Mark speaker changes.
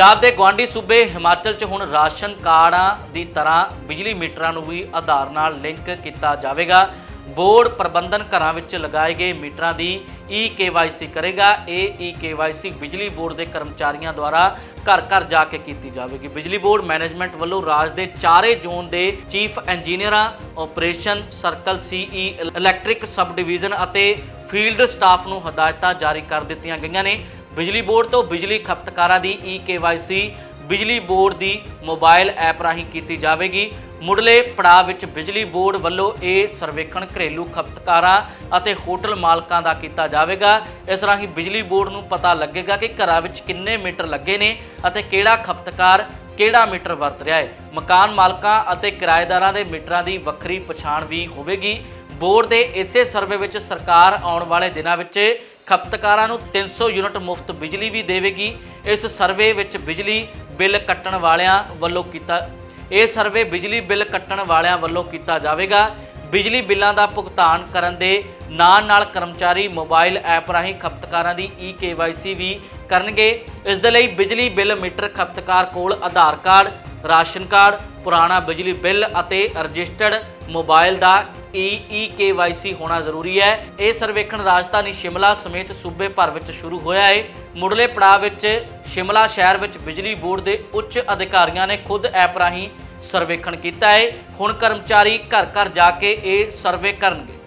Speaker 1: ਪੰਜਾਬ ਦੇ ਗਵਾਂਢੀ ਸੂਬੇ ਹਿਮਾਚਲ 'ਚ ਹੁਣ ਰਾਸ਼ਨ ਕਾਰਡਾਂ ਦੀ ਤਰ੍ਹਾਂ ਬਿਜਲੀ ਮੀਟਰਾਂ ਨੂੰ ਵੀ ਆਧਾਰ ਨਾਲ ਲਿੰਕ ਕੀਤਾ ਜਾਵੇਗਾ। ਬੋਰਡ ਪ੍ਰਬੰਧਨ ਘਰਾਂ ਵਿੱਚ ਲਗਾਏ ਗਏ ਮੀਟਰਾਂ ਦੀ ਈ ਕੇਵਾਈਸੀ ਕਰੇਗਾ। ਇਹ ਈ ਕੇਵਾਈਸੀ ਬਿਜਲੀ ਬੋਰਡ ਦੇ ਕਰਮਚਾਰੀਆਂ ਦੁਆਰਾ ਘਰ ਘਰ ਜਾ ਕੇ ਕੀਤੀ ਜਾਵੇਗੀ। ਬਿਜਲੀ ਬੋਰਡ ਮੈਨੇਜਮੈਂਟ ਵੱਲੋਂ ਰਾਜ ਦੇ ਚਾਰੇ ਜ਼ੋਨ ਦੇ chief ਇੰਜੀਨੀਅਰਾਂ, operation circle CE electric sub division ਅਤੇ ਫੀਲਡ ਸਟਾਫ ਨੂੰ ਹਦਾਇਤਾਂ ਜਾਰੀ ਕਰ ਦਿੱਤੀਆਂ ਗਈਆਂ ਨੇ। ਬਿਜਲੀ ਬੋਰਡ ਤੋਂ ਬਿਜਲੀ ਖਪਤਕਾਰਾਂ ਦੀ ਈ ਕੇਵਾਈਸੀ ਬਿਜਲੀ ਬੋਰਡ ਦੀ ਮੋਬਾਈਲ ਐਪ ਰਾਹੀਂ ਕੀਤੀ ਜਾਵੇਗੀ। ਮੁੱਢਲੇ ਪੜਾਅ ਵਿੱਚ ਬਿਜਲੀ ਬੋਰਡ ਵੱਲੋਂ ਇਹ ਸਰਵੇਖਣ ਘਰੇਲੂ ਖਪਤਕਾਰਾਂ ਅਤੇ ਹੋਟਲ ਮਾਲਕਾਂ ਦਾ ਕੀਤਾ ਜਾਵੇਗਾ। ਇਸ ਰਾਹੀਂ ਬਿਜਲੀ ਬੋਰਡ ਨੂੰ ਪਤਾ ਲੱਗੇਗਾ ਕਿ ਘਰਾਂ ਵਿੱਚ ਕਿੰਨੇ ਮੀਟਰ ਲੱਗੇ ਨੇ ਅਤੇ ਕਿਹੜਾ ਖਪਤਕਾਰ ਕਿਹੜਾ ਮੀਟਰ ਵਰਤ ਰਿਹਾ ਹੈ। ਮਕਾਨ ਮਾਲਕਾਂ ਅਤੇ ਕਿਰਾਏਦਾਰਾਂ ਦੇ ਮੀਟਰਾਂ ਦੀ ਵੱਖਰੀ ਪਛਾਣ ਵੀ ਹੋਵੇਗੀ। ਬੋਰਡ ਦੇ ਇਸੇ ਸਰਵੇ ਵਿੱਚ ਸਰਕਾਰ ਆਉਣ ਵਾਲੇ ਦਿਨਾਂ ਵਿੱਚ ਖਪਤਕਾਰਾਂ ਨੂੰ 300 ਯੂਨਿਟ ਮੁਫਤ ਬਿਜਲੀ ਵੀ ਦੇਵੇਗੀ। ਇਸ ਸਰਵੇ ਵਿੱਚ ਬਿਜਲੀ ਬਿੱਲ ਕੱਟਣ ਵਾਲਿਆਂ ਵੱਲੋਂ ਕੀਤਾ ਇਹ ਸਰਵੇ ਬਿਜਲੀ ਬਿੱਲ ਕੱਟਣ ਵਾਲਿਆਂ ਵੱਲੋਂ ਕੀਤਾ ਜਾਵੇਗਾ। ਬਿਜਲੀ ਬਿੱਲਾਂ ਦਾ ਭੁਗਤਾਨ ਕਰਨ ਦੇ ਨਾਲ ਨਾਲ ਕਰਮਚਾਰੀ ਮੋਬਾਈਲ ਐਪ ਰਾਹੀਂ ਖਪਤਕਾਰਾਂ ਦੀ ਈ ਕੇਵਾਈਸੀ ਵੀ ਕਰਨਗੇ। ਇਸ ਦੇ ਲਈ ਬਿਜਲੀ ਬਿੱਲ ਮੀਟਰ ਖਪਤਕਾਰ ਕੋਲ ਆਧਾਰ ਕਾਰਡ ਰਾਸ਼ਨ ਕਾਰਡ, ਪੁਰਾਣਾ ਬਿਜਲੀ ਬਿੱਲ ਅਤੇ ਰਜਿਸਟਰਡ ਮੋਬਾਈਲ ਦਾ ਈ ਈ ਕੇਵਾਈਸੀ ਹੋਣਾ ਜ਼ਰੂਰੀ ਹੈ। ਇਹ ਸਰਵੇਖਣ ਰਾਜਧਾਨੀ ਸ਼ਿਮਲਾ ਸਮੇਤ ਸੂਬੇ ਭਰ ਵਿੱਚ ਸ਼ੁਰੂ ਹੋਇਆ ਹੈ ਮੁੱਢਲੇ ਪੜਾਅ ਵਿੱਚ ਸ਼ਿਮਲਾ ਸ਼ਹਿਰ ਵਿੱਚ ਬਿਜਲੀ ਬੋਰਡ ਦੇ ਉੱਚ ਅਧਿਕਾਰੀਆਂ ਨੇ ਖੁਦ ਐਪ ਰਾਹੀਂ ਸਰਵੇਖਣ ਕੀਤਾ ਹੈ ਹੁਣ ਕਰਮਚਾਰੀ ਘਰ ਘਰ ਜਾ ਕੇ ਇਹ ਸਰਵੇ ਕਰਨਗੇ।